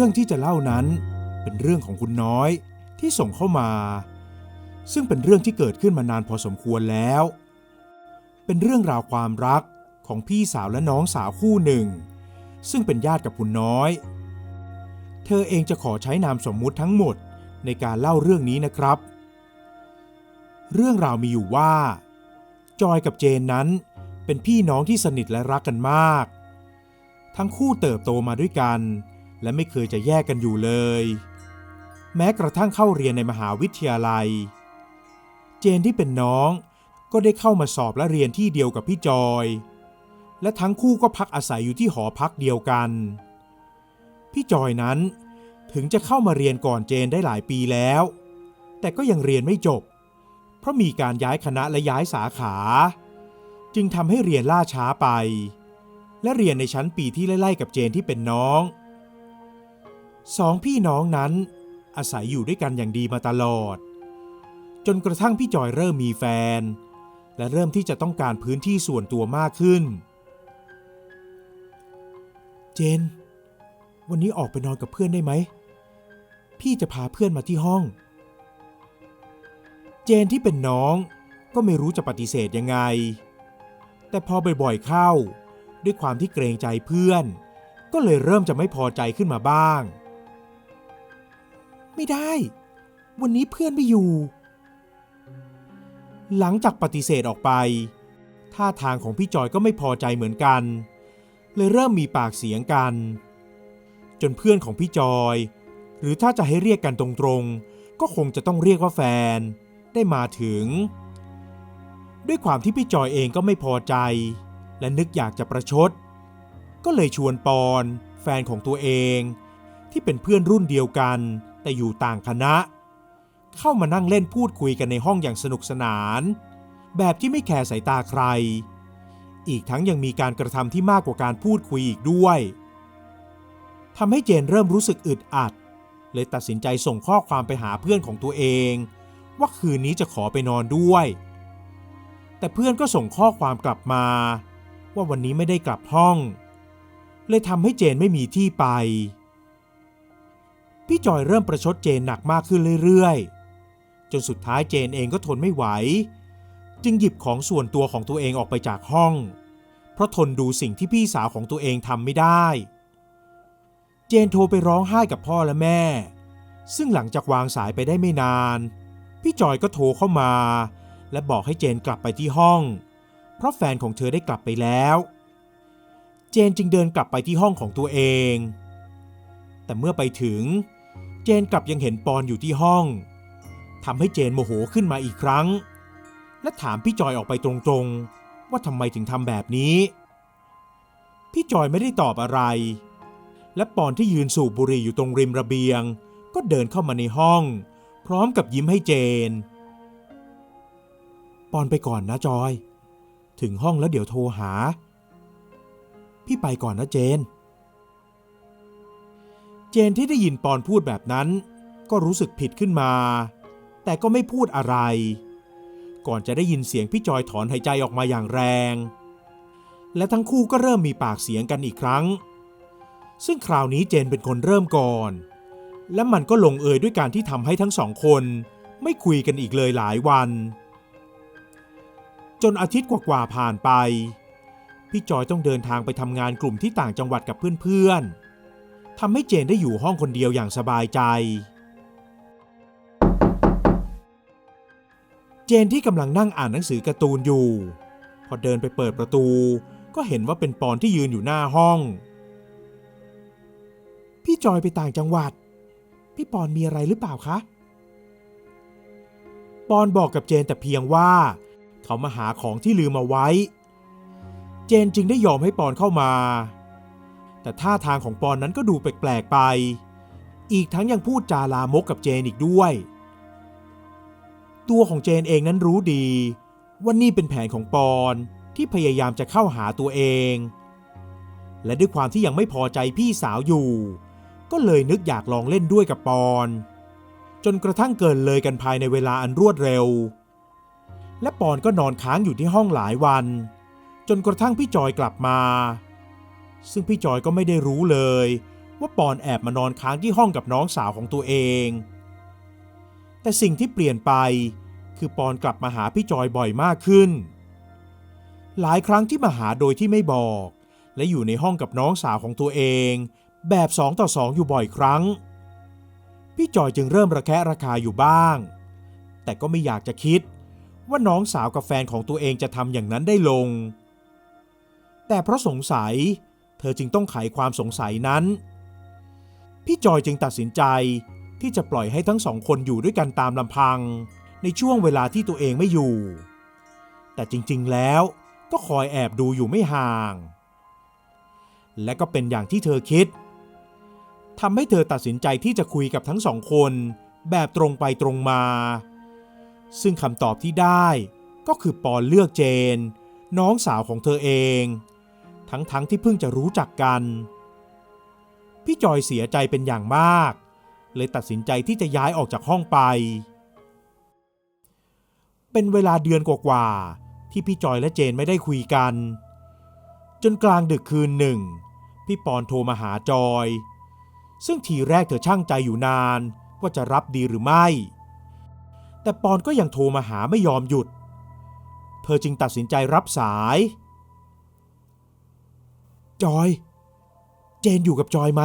เรื่องที่จะเล่านั้นเป็นเรื่องของคุณน้อยที่ส่งเข้ามา ซึ่งเป็นเรื่องที่เกิดขึ้นมานานพอสมควรแล้ว เป็นเรื่องราวความรักของพี่สาวและน้องสาวคู่หนึ่ง ซึ่งเป็นญาติกับคุณน้อย เธอเองจะขอใช้นามสมมุติทั้งหมดในการเล่าเรื่องนี้นะครับ เรื่องราวมีอยู่ว่า จอยกับเจนนั้นเป็นพี่น้องที่สนิทและรักกันมาก ทั้งคู่เติบโตมาด้วยกัน และไม่เคยจะแยกกันอยู่เลย แม้กระทั่งเข้าเรียนในมหาวิทยาลัย เจนที่เป็นน้องก็ได้เข้ามาสอบและเรียนที่เดียวกับพี่จอย และทั้งคู่ก็พักอาศัยอยู่ที่หอพักเดียวกัน พี่จอยนั้นถึงจะเข้ามาเรียนก่อนเจนได้หลายปีแล้ว แต่ก็ยังเรียนไม่จบ เพราะมีการย้ายคณะและย้ายสาขา จึงทำให้เรียนล่าช้าไป และเรียนในชั้นปีที่ไล่ๆกับเจนที่เป็นน้อง สองพี่น้องนั้นอาศัยอยู่ด้วยกันอย่างดีมาตลอด จนกระทั่งพี่จอยเริ่มมีแฟน และเริ่มที่จะต้องการพื้นที่ส่วนตัวมากขึ้น เจน วันนี้ออกไปนอนกับเพื่อนได้ไหม พี่จะพาเพื่อนมาที่ห้อง เจนที่เป็นน้องก็ไม่รู้จะปฏิเสธยังไง แต่พอบ่อยๆเข้า ด้วยความที่เกรงใจเพื่อน ก็เลยเริ่มจะไม่พอใจขึ้นมาบ้าง ไม่ได้ วันนี้เพื่อนไม่อยู่ หลังจากปฏิเสธออกไป ท่าทางของพี่จอยก็ไม่พอใจเหมือนกัน เลยเริ่มมีปากเสียงกัน จนเพื่อนของพี่จอย หรือถ้าจะให้เรียกกันตรงๆ ก็คงจะต้องเรียกว่าแฟน ได้มาถึง ด้วยความที่พี่จอยเองก็ไม่พอใจ และนึกอยากจะประชด ก็เลยชวนปอน แฟนของตัวเองที่เป็นเพื่อนรุ่นเดียวกัน แต่อยู่ต่างคณะ เข้ามานั่งเล่นพูดคุยกันในห้องอย่างสนุกสนาน แบบที่ไม่แคร์สายตาใคร อีกทั้งยังมีการกระทำที่มากกว่าการพูดคุยอีกด้วยทำให้เจนเริ่มรู้สึกอึดอัด เลยตัดสินใจส่งข้อความไปหาเพื่อนของตัวเอง ว่าคืนนี้จะขอไปนอนด้วย แต่เพื่อนก็ส่งข้อความกลับมา ว่าวันนี้ไม่ได้กลับห้อง เลยทำให้เจนไม่มีที่ไป พี่จอยเริ่มประชดเจนหนักมากขึ้นเรื่อยๆ จนสุดท้ายเจนเองก็ทนไม่ไหว จึงหยิบของส่วนตัวของตัวเองออกไปจากห้อง เพราะทนดูสิ่งที่พี่สาวของตัวเองทำไม่ได้ เจนโทรไปร้องไห้กับพ่อและแม่ ซึ่งหลังจากวางสายไปได้ไม่นาน พี่จอยก็โทรเข้ามา และบอกให้เจนกลับไปที่ห้อง เพราะแฟนของเธอได้กลับไปแล้วเจนจึงเดินกลับไปที่ห้องของตัวเอง แต่เมื่อไปถึง เจนกลับยังเห็นปอนอยู่ที่ห้องทำให้เจนโมโหขึ้นมาอีกครั้ง และถามพี่จอยออกไปตรงๆ ว่าทำไมถึงทำแบบนี้ พี่จอยไม่ได้ตอบอะไร และปอนที่ยืนสูบบุหรี่อยู่ตรงริมระเบียง ก็เดินเข้ามาในห้อง พร้อมกับยิ้มให้เจน ปอนไปก่อนนะจอย ถึงห้องแล้วเดี๋ยวโทรหา พี่ไปก่อนนะเจนเจนที่ได้ยินปอนพูดแบบนั้น ก็รู้สึกผิดขึ้นมา แต่ก็ไม่พูดอะไร ก่อนจะได้ยินเสียงพี่จอยถอนหายใจออกมาอย่างแรง และทั้งคู่ก็เริ่มมีปากเสียงกันอีกครั้ง ซึ่งคราวนี้เจนเป็นคนเริ่มก่อน และมันก็ลงเอยด้วยการที่ทำให้ทั้งสองคน ไม่คุยกันอีกเลยหลายวัน จนอาทิตย์กว่าๆผ่านไป พี่จอยต้องเดินทางไปทำงานกลุ่มที่ต่างจังหวัดกับเพื่อนๆ ทำให้เจนได้อยู่ห้องคนเดียวอย่างสบายใจ เจนที่กำลังนั่งอ่านหนังสือการ์ตูนอยู่ พอเดินไปเปิดประตู ก็เห็นว่าเป็นปอนที่ยืนอยู่หน้าห้อง พี่จอยไปต่างจังหวัด พี่ปอนมีอะไรหรือเปล่าคะปอนบอกกับเจนแต่เพียงว่า เขามาหาของที่ลืมมาไว้ เจนจึงได้ยอมให้ปอนเข้ามา แต่ท่าทางของปอนนั้นก็ดูแปลกๆไป อีกทั้งยังพูดจาลามกกับเจนอีกด้วย ตัวของเจนเองนั้นรู้ดี ว่านี่เป็นแผนของปอนที่พยายามจะเข้าหาตัวเอง และด้วยความที่ยังไม่พอใจพี่สาวอยู่ ก็เลยนึกอยากลองเล่นด้วยกับปอน จนกระทั่งเกินเลยกันภายในเวลาอันรวดเร็ว และปอนก็นอนค้างอยู่ที่ห้องหลายวัน จนกระทั่งพี่จอยกลับมา ซึ่งพี่จอยก็ไม่ได้รู้เลย ว่าปอนแอบมานอนค้างที่ห้องกับน้องสาวของตัวเอง แต่สิ่งที่เปลี่ยนไป คือปอนกลับมาหาพี่จอยบ่อยมากขึ้น หลายครั้งที่มาหาโดยที่ไม่บอก และอยู่ในห้องกับน้องสาวของตัวเอง แบบสองต่อสองอยู่บ่อยครั้ง พี่จอยจึงเริ่มระแคะระคายอยู่บ้าง แต่ก็ไม่อยากจะคิดว่าน้องสาวกับแฟนของตัวเองจะทำอย่างนั้นได้ลง แต่เพราะสงสัย เธอจึงต้องไขความสงสัยนั้น พี่จอยจึงตัดสินใจที่จะปล่อยให้ทั้งสองคนอยู่ด้วยกันตามลำพัง ในช่วงเวลาที่ตัวเองไม่อยู่ แต่จริงๆแล้วก็คอยแอบดูอยู่ไม่ห่าง และก็เป็นอย่างที่เธอคิดทำให้เธอตัดสินใจที่จะคุยกับทั้งสองคนแบบตรงไปตรงมา ซึ่งคำตอบที่ได้ก็คือปอนเลือกเจน น้องสาวของเธอเอง ทั้งๆทที่เพิ่งจะรู้จักกัน พี่จอยเสียใจเป็นอย่างมาก เลยตัดสินใจที่จะย้ายออกจากห้องไป เป็นเวลาเดือนกว่าๆที่พี่จอยและเจนไม่ได้คุยกัน จนกลางดึกคืนหนึ่ง พี่ปอนโทรมาหาจอย ซึ่งทีแรกเธอช่างใจอยู่นานว่าจะรับดีหรือไม่ แต่ปอนก็ยังโทรมาหาไม่ยอมหยุด เธอจึงตัดสินใจรับสาย จอย เจนอยู่กับจอยไหม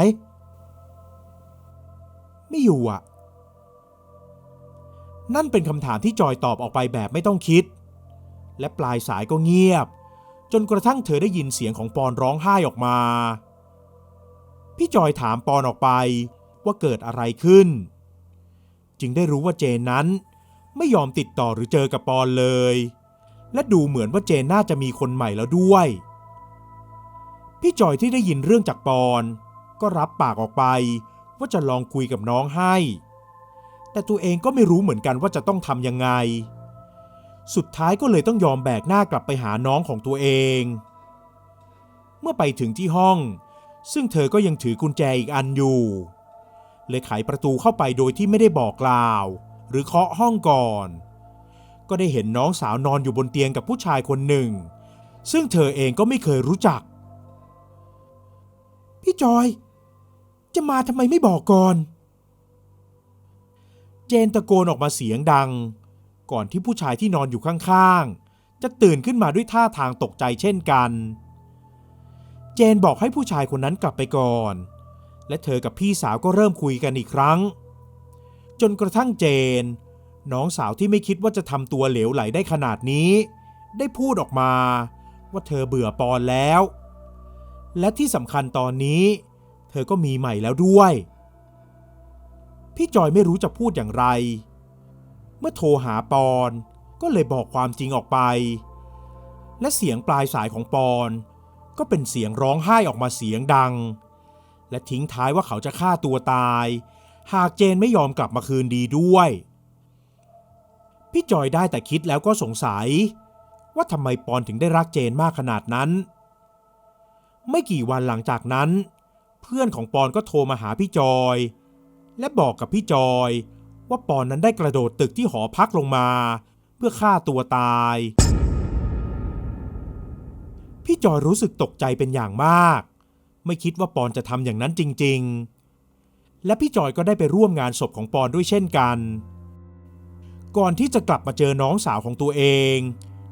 ไม่อยู่อะ นั่นเป็นคำถามที่จอยตอบออกไปแบบไม่ต้องคิด และปลายสายก็เงียบ จนกระทั่งเธอได้ยินเสียงของปอนร้องไห้ออกมา พี่จอยถามปอนออกไปว่าเกิดอะไรขึ้น จึงได้รู้ว่าเจนนั้นไม่ยอมติดต่อหรือเจอกับปอนเลย และดูเหมือนว่าเจนน่าจะมีคนใหม่แล้วด้วย พี่จอยที่ได้ยินเรื่องจากปอน ก็รับปากออกไป ว่าจะลองคุยกับน้องให้ แต่ตัวเองก็ไม่รู้เหมือนกันว่าจะต้องทำยังไง สุดท้ายก็เลยต้องยอมแบกหน้ากลับไปหาน้องของตัวเอง เมื่อไปถึงที่ห้อง ซึ่งเธอก็ยังถือกุญแจอีกอันอยู่ เลยไขประตูเข้าไปโดยที่ไม่ได้บอกกล่าว หรือเคาะห้องก่อน ก็ได้เห็นน้องสาวนอนอยู่บนเตียงกับผู้ชายคนหนึ่ง ซึ่งเธอเองก็ไม่เคยรู้จัก พี่จอย จะมาทำไมไม่บอกก่อน เจนตะโกนออกมาเสียงดัง ก่อนที่ผู้ชายที่นอนอยู่ข้างๆ จะตื่นขึ้นมาด้วยท่าทางตกใจเช่นกัน เจนบอกให้ผู้ชายคนนั้นกลับไปก่อน และเธอกับพี่สาวก็เริ่มคุยกันอีกครั้ง จนกระทั่งเจน น้องสาวที่ไม่คิดว่าจะทำตัวเหลวไหลได้ขนาดนี้ ได้พูดออกมาว่าเธอเบื่อปอนแล้ว และที่สำคัญตอนนี้ เธอก็มีใหม่แล้วด้วย พี่จอยไม่รู้จะพูดอย่างไร เมื่อโทรหาปอนก็เลยบอกความจริงออกไป และเสียงปลายสายของปอน ก็เป็นเสียงร้องไห้ออกมาเสียงดัง และทิ้งท้ายว่าเขาจะฆ่าตัวตาย หากเจนไม่ยอมกลับมาคืนดีด้วย พี่จอยได้แต่คิดแล้วก็สงสัย ว่าทำไมปอนถึงได้รักเจนมากขนาดนั้น ไม่กี่วันหลังจากนั้น เพื่อนของปอนก็โทรมาหาพี่จอย และบอกกับพี่จอย ว่าปอนนั้นได้กระโดดตึกที่หอพักลงมา เพื่อฆ่าตัวตาย พี่จอยรู้สึกตกใจเป็นอย่างมาก ไม่คิดว่าปอนจะทำอย่างนั้นจริง ๆ และพี่จอยก็ได้ไปร่วมงานศพของปอนด้วยเช่นกัน ก่อนที่จะกลับมาเจอน้องสาวของตัวเอง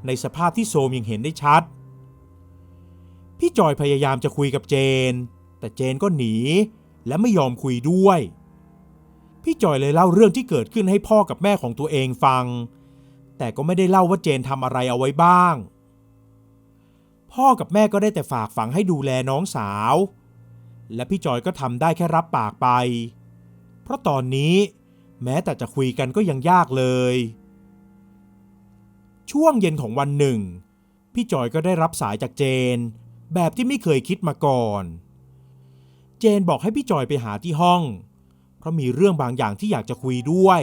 ในสภาพที่โซมยังเห็นได้ชัด พี่จอยพยายามจะคุยกับเจน แต่เจนก็หนี และไม่ยอมคุยด้วย พี่จอยเลยเล่าเรื่องที่เกิดขึ้นให้พ่อกับแม่ของตัวเองฟัง แต่ก็ไม่ได้เล่าว่าเจนทำอะไรเอาไว้บ้าง พ่อกับแม่ก็ได้แต่ฝากฝังให้ดูแลน้องสาว และพี่จอยก็ทำได้แค่รับปากไป เพราะตอนนี้แม้แต่จะคุยกันก็ยังยากเลย ช่วงเย็นของวันหนึ่ง พี่จอยก็ได้รับสายจากเจน แบบที่ไม่เคยคิดมาก่อน เจนบอกให้พี่จอยไปหาที่ห้อง เพราะมีเรื่องบางอย่างที่อยากจะคุยด้วย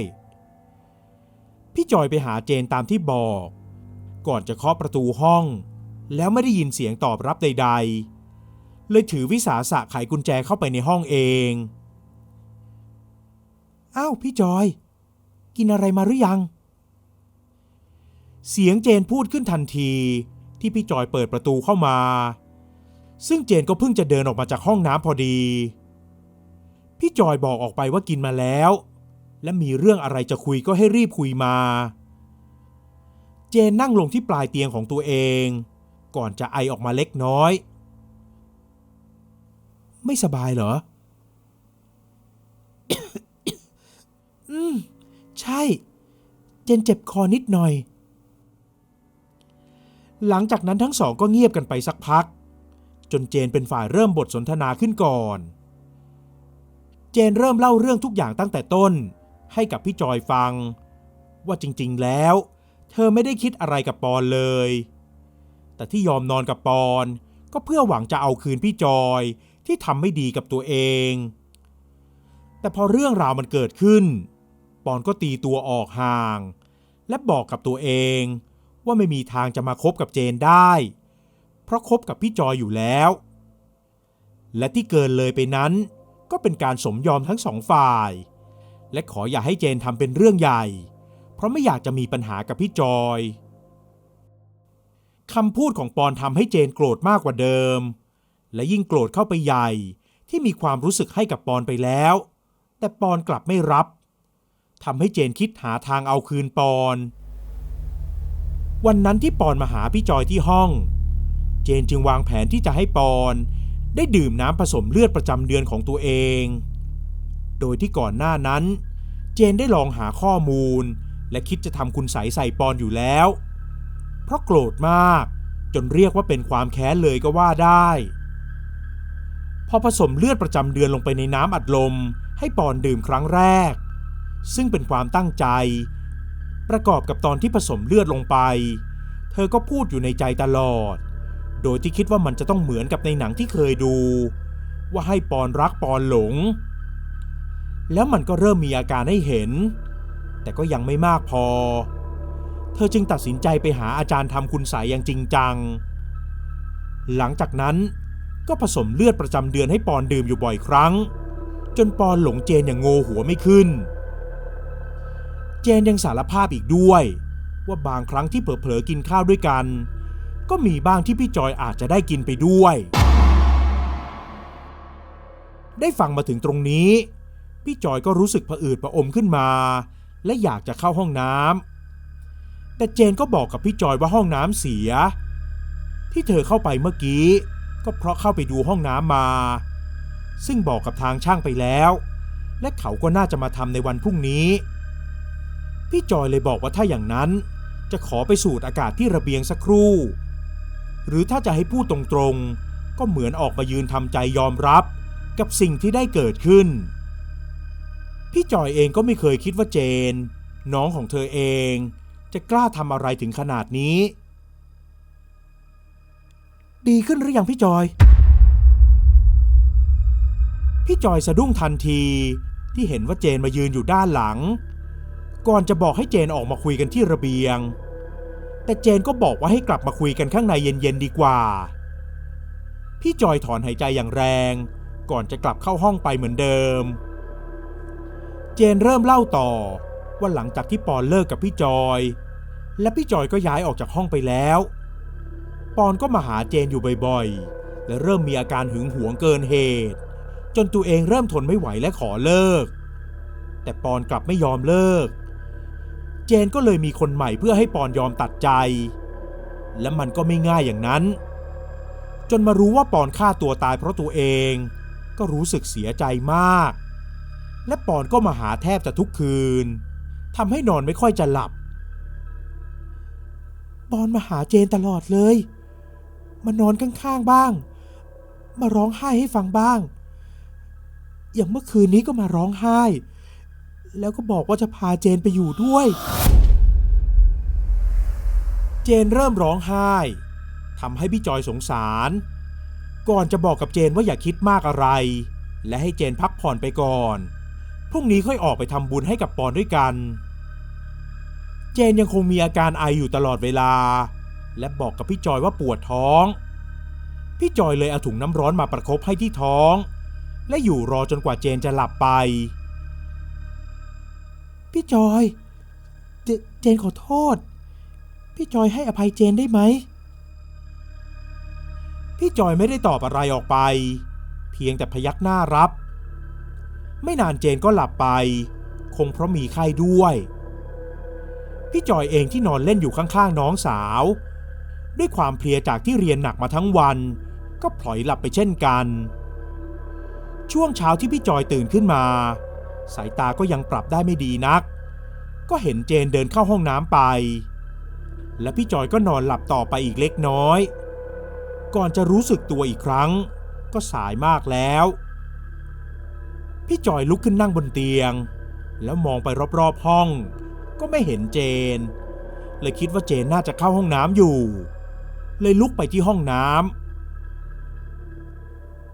พี่จอยไปหาเจนตามที่บอก ก่อนจะเคาะประตูห้อง แล้วไม่ได้ยินเสียงตอบรับใด ๆ เลยถือวิสาสะไขกุญแจเข้าไปในห้องเองอ้าวพี่จอย กินอะไรมาหรือยัง เสียงเจนพูดขึ้นทันทีที่พี่จอยเปิดประตูเข้ามา ซึ่งเจนก็เพิ่งจะเดินออกมาจากห้องน้ำพอดี พี่จอยบอกออกไปว่ากินมาแล้ว และมีเรื่องอะไรจะคุยก็ให้รีบคุยมา เจนนั่งลงที่ปลายเตียงของตัวเอง ก่อนจะไอออกมาเล็กน้อย ไม่สบายเหรอ อืม ใช่ เจนเจ็บคอนิดหน่อย หลังจากนั้นทั้งสองก็เงียบกันไปสักพัก จนเจนเป็นฝ่ายเริ่มบทสนทนาขึ้นก่อน เจนเริ่มเล่าเรื่องทุกอย่างตั้งแต่ต้น ให้กับพี่จอยฟัง ว่าจริงๆแล้ว เธอไม่ได้คิดอะไรกับปอนเลย แต่ที่ยอมนอนกับปอน ก็เพื่อหวังจะเอาคืนพี่จอยที่ทำไม่ดีกับตัวเอง แต่พอเรื่องราวมันเกิดขึ้น ปอนก็ตีตัวออกห่าง และบอกกับตัวเองว่าไม่มีทางจะมาคบกับเจนได้ เพราะคบกับพี่จอยอยู่แล้ว และที่เกินเลยไปนั้น ก็เป็นการสมยอมทั้งสองฝ่าย และขออย่าให้เจนทำเป็นเรื่องใหญ่ เพราะไม่อยากจะมีปัญหากับพี่จอยคำพูดของปอนทำให้เจนโกรธมากกว่าเดิม และยิ่งโกรธเข้าไปใหญ่ที่มีความรู้สึกให้กับปอนไปแล้ว แต่ปอนกลับไม่รับทำให้เจนคิดหาทางเอาคืนปอน วันนั้นที่ปอนมาหาพี่จอยที่ห้อง เจนจึงวางแผนที่จะให้ปอน ได้ดื่มน้ำผสมเลือดประจำเดือนของตัวเอง โดยที่ก่อนหน้านั้น เจนได้ลองหาข้อมูล และคิดจะทำคุณใสใส่ปอนอยู่แล้ว เพราะโกรธมากจนเรียกว่าเป็นความแค้นเลยก็ว่าได้ พอผสมเลือดประจำเดือนลงไปในน้ำอัดลม ให้ปอนดื่มครั้งแรก ซึ่งเป็นความตั้งใจ ประกอบกับตอนที่ผสมเลือดลงไป เธอก็พูดอยู่ในใจตลอด โดยที่คิดว่ามันจะต้องเหมือนกับในหนังที่เคยดู ว่าให้ปอนรักปอนหลง แล้วมันก็เริ่มมีอาการให้เห็น แต่ก็ยังไม่มากพอ เธอจึงตัดสินใจไปหาอาจารย์ทำคุณใสยอย่างจริงจัง หลังจากนั้นก็ผสมเลือดประจำเดือนให้ปอนดื่มอยู่บ่อยครั้ง จนปอนหลงเจนอย่างโงหัวไม่ขึ้น เจนยังสารภาพอีกด้วย ว่าบางครั้งที่เผลอๆกินข้าวด้วยกัน ก็มีบ้างที่พี่จอยอาจจะได้กินไปด้วย ได้ฟังมาถึงตรงนี้ พี่จอยก็รู้สึกผะอืดผะอมขึ้นมา และอยากจะเข้าห้องน้ำแต่เจนก็บอกกับพี่จอยว่าห้องน้ำเสีย ที่เธอเข้าไปเมื่อกี้ ก็เพราะเข้าไปดูห้องน้ำมา ซึ่งบอกกับทางช่างไปแล้ว และเขาก็น่าจะมาทำในวันพรุ่งนี้ พี่จอยเลยบอกว่าถ้าอย่างนั้นจะขอไปสูดอากาศที่ระเบียงสักครู่ หรือถ้าจะให้พูดตรงๆ ก็เหมือนออกมายืนทำใจยอมรับกับสิ่งที่ได้เกิดขึ้น พี่จอยเองก็ไม่เคยคิดว่าเจน น้องของเธอเอง จะกล้าทำอะไรถึงขนาดนี้ ดีขึ้นหรือยังพี่จอย พี่จอยสะดุ้งทันทีที่เห็นว่าเจนมายืนอยู่ด้านหลัง ก่อนจะบอกให้เจนออกมาคุยกันที่ระเบียง แต่เจนก็บอกว่าให้กลับมาคุยกันข้างในเย็นๆดีกว่า พี่จอยถอนหายใจอย่างแรง ก่อนจะกลับเข้าห้องไปเหมือนเดิม เจนเริ่มเล่าต่อว่าหลังจากที่ปอนเลิกกับพี่จอย และพี่จอยก็ย้ายออกจากห้องไปแล้ว ปอนก็มาหาเจนอยู่บ่อยๆ และเริ่มมีอาการหึงหวงเกินเหตุ จนตัวเองเริ่มทนไม่ไหวและขอเลิก แต่ปอนกลับไม่ยอมเลิก จนก็เลยมีคนใหม่เพื่อให้ปอนยอมตัดใจ และมันก็ไม่ง่ายอย่างนั้น จนมารู้ว่าปอนฆ่าตัวตายเพราะตัวเอง ก็รู้สึกเสียใจมาก และปอนก็มาหาแทบจะทุกคืนทำให้นอนไม่ค่อยจะหลับ ปอนมาหาเจนตลอดเลย มานอนข้างๆบ้าง มาร้องไห้ให้ฟังบ้าง อย่างเมื่อคืนนี้ก็มาร้องไห้ แล้วก็บอกว่าจะพาเจนไปอยู่ด้วย เจนเริ่มร้องไห้ทำให้พี่จอยสงสาร ก่อนจะบอกกับเจนว่าอย่าคิดมากอะไร และให้เจนพักผ่อนไปก่อน พรุ่งนี้ค่อยออกไปทำบุญให้กับปอนด้วยกัน เจนยังคงมีอาการไออยู่ตลอดเวลา และบอกกับพี่จอยว่าปวดท้อง พี่จอยเลยเอาถุงน้ำร้อนมาประคบให้ที่ท้อง และอยู่รอจนกว่าเจนจะหลับไป พี่จอยเจเจนขอโทษ พี่จอยให้อภัยเจนได้ไหม พี่จอยไม่ได้ตอบอะไรออกไป เพียงแต่พยักหน้ารับ ไม่นานเจนก็หลับไป คงเพราะมีไข้ด้วย พี่จอยเองที่นอนเล่นอยู่ข้างๆน้องสาว ด้วยความเพลียจากที่เรียนหนักมาทั้งวัน ก็พลอยหลับไปเช่นกัน ช่วงเช้าที่พี่จอยตื่นขึ้นมา สายตาก็ยังปรับได้ไม่ดีนัก ก็เห็นเจนเดินเข้าห้องน้ำไป และพี่จอยก็นอนหลับต่อไปอีกเล็กน้อย ก่อนจะรู้สึกตัวอีกครั้ง ก็สายมากแล้ว พี่จอยลุกขึ้นนั่งบนเตียง แล้วมองไปรอบๆห้อง ก็ไม่เห็นเจน เลยคิดว่าเจนน่าจะเข้าห้องน้ำอยู่ เลยลุกไปที่ห้องน้ำ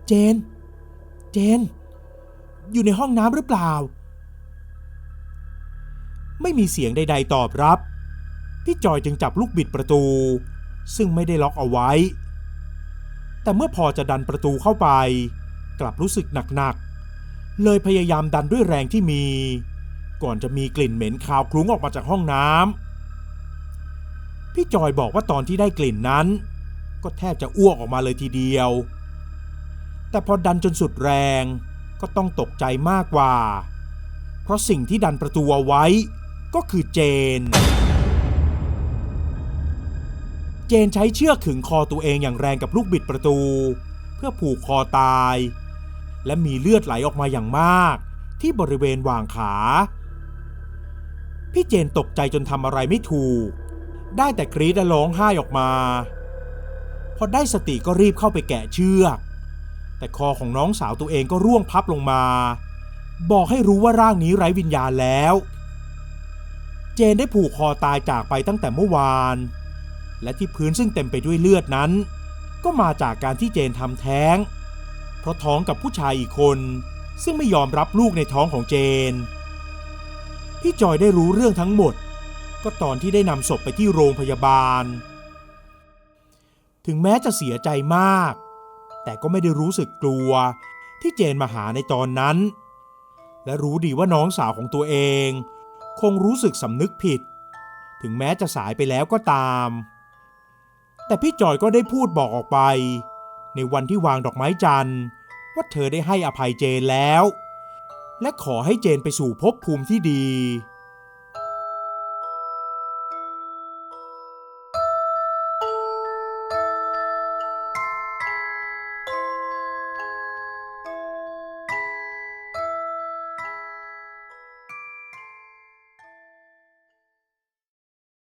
เจน เจน อยู่ในห้องน้ำหรือเปล่า ไม่มีเสียงใด ๆ ตอบรับ พี่จอยจึงจับลูกบิดประตู ซึ่งไม่ได้ล็อกเอาไว้ แต่เมื่อพอจะดันประตูเข้าไป กลับรู้สึกหนักๆ เลยพยายามดันด้วยแรงที่มี ก่อนจะมีกลิ่นเหม็นคาวคลุ้งออกมาจากห้องน้ำพี่จอยบอกว่าตอนที่ได้กลิ่นนั้น ก็แทบจะอ้วกออกมาเลยทีเดียว แต่พอดันจนสุดแรง ก็ต้องตกใจมากกว่า เพราะสิ่งที่ดันประตูเอาไว้ก็คือเจน เจนใช้เชือกขึงคอตัวเองอย่างแรงกับลูกบิดประตู เพื่อผูกคอตาย และมีเลือดไหลออกมาอย่างมาก ที่บริเวณวางขา พี่เจนตกใจจนทำอะไรไม่ถูก ได้แต่กรีดและร้องไห้ออกมา พอได้สติก็รีบเข้าไปแกะเชือก แต่คอของน้องสาวตัวเองก็ร่วงพับลงมา บอกให้รู้ว่าร่างนี้ไร้วิญญาณแล้ว เจนได้ผูกคอตายจากไปตั้งแต่เมื่อวาน และที่พื้นซึ่งเต็มไปด้วยเลือดนั้น ก็มาจากการที่เจนทำแท้ง เพราะท้องกับผู้ชายอีกคน ซึ่งไม่ยอมรับลูกในท้องของเจน พี่จอยได้รู้เรื่องทั้งหมด ก็ตอนที่ได้นำศพไปที่โรงพยาบาล ถึงแม้จะเสียใจมาก แต่ก็ไม่ได้รู้สึกกลัวที่เจนมาหาในตอนนั้น และรู้ดีว่าน้องสาวของตัวเอง คงรู้สึกสำนึกผิด ถึงแม้จะสายไปแล้วก็ตาม แต่พี่จอยก็ได้พูดบอกออกไป ในวันที่วางดอกไม้จันทร์ ว่าเธอได้ให้อภัยเจนแล้ว และขอให้เจนไปสู่ภพภูมิที่ดี